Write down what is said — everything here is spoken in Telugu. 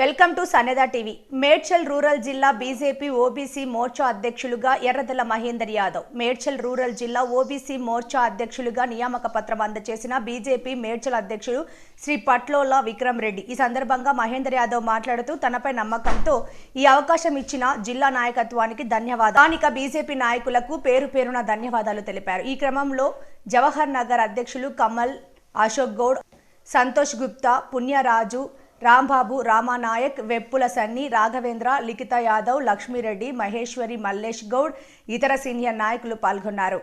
Welcome to Saneda TV. Medchal rural జిల్లా బీజేపీ ఓబీసీ మోర్చా అధ్యక్షులుగా ఎర్రదల మహేందర్ యాదవ్. మేడ్చల్ రూరల్ జిల్లా ఓబీసీ మోర్చా అధ్యక్షులుగా నియామక పత్రం అందజేసిన బీజేపీ మేడ్చల్ అధ్యక్షుడు శ్రీ పట్లోల విక్రమ్ రెడ్డి. ఈ సందర్భంగా మహేందర్ యాదవ్ మాట్లాడుతూ తనపై నమ్మకంతో ఈ అవకాశం ఇచ్చిన జిల్లా నాయకత్వానికి ధన్యవాదాలు. స్థానిక బీజేపీ నాయకులకు పేరు పేరున ధన్యవాదాలు తెలిపారు. ఈ క్రమంలో జవహర్ నగర్ అధ్యక్షులు కమల్ అశోక్ గౌడ్ సంతోష్ గుప్తా పుణ్యరాజు రాంబాబు రామానాయక్ వెప్పుల సన్ని రాఘవేంద్ర లిఖిత యాదవ్ లక్ష్మీరెడ్డి మహేశ్వరి మల్లేష్ గౌడ్ ఇతర సీనియర్ నాయకులు పాల్గొన్నారు.